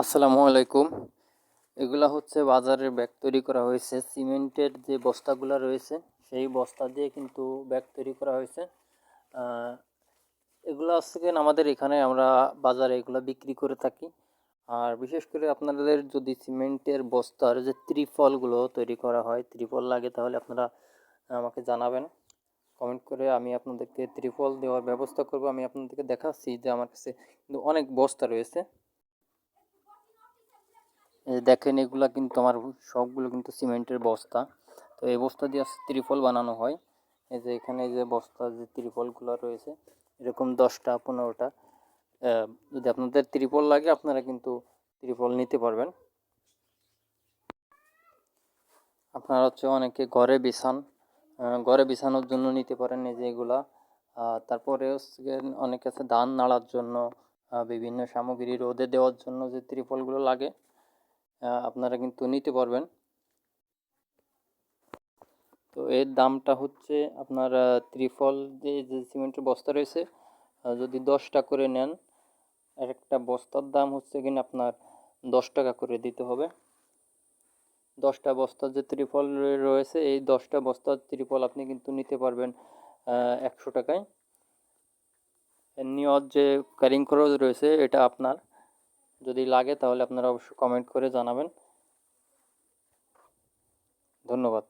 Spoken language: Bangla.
আসসালামু আলাইকুম। এগুলা হচ্ছে বাজারের ব্যাগ তৈরি করা হয়েছে। সিমেন্টের যে বস্তাগুলো রয়েছে, সেই বস্তা দিয়ে কিন্তু ব্যাগ তৈরি করা হয়েছে। এগুলো গিয়ে আমাদের এখানে আমরা বাজারে এগুলো বিক্রি করে থাকি। আর বিশেষ করে আপনাদের যদি সিমেন্টের বস্তার যে ত্রিফলগুলো তৈরি করা হয়, ত্রিফল লাগে, তাহলে আপনারা আমাকে জানাবেন। কমেন্ট করে আমি আপনাদেরকে ত্রিফল দেওয়ার ব্যবস্থা করব। আমি আপনাদেরকে দেখাচ্ছি যে আমার কাছে কিন্তু অনেক বস্তা রয়েছে। দেখেন এগুলা কিন্তু আমার সবগুলো কিন্তু সিমেন্টের বস্তা। তো এই বস্তা দিয়ে ত্রিপল বানানো হয়। এই যে এখানে যে বস্তা, যে ত্রিপলগুলো রয়েছে, এরকম দশটা, পনেরোটা যদি আপনাদের ত্রিপল লাগে, আপনারা কিন্তু ত্রিপল নিতে পারবেন। আপনারা হচ্ছে অনেকে ঘরে বিছান ঘরে বিছানোর জন্য নিতে পারেন এই যে এগুলা। তারপরে হচ্ছে অনেকে আছে ধান নাড়ার জন্য বিভিন্ন সামগ্রী রোদে দেওয়ার জন্য যে ত্রিপলগুলো লাগে আপনারা কিন্তু নিতে পারবেন। তো এর দামটা হচ্ছে আপনার ত্রিফল যে যে সিমেন্টের বস্তা রয়েছে যদি দশটা করে নেন এক একটা বস্তার দাম হচ্ছে কিনা আপনার দশ টাকা করে দিতে হবে। দশটা বস্তার যে ত্রিফল রয়েছে, এই দশটা বস্তার ত্রিফল আপনি কিন্তু নিতে পারবেন একশো টাকায়। নিয়ত যে ক্যারিং খরচ রয়েছে, এটা আপনার যদি লাগে তাহলে আপনারা অবশ্যই কমেন্ট করে জানাবেন। ধন্যবাদ।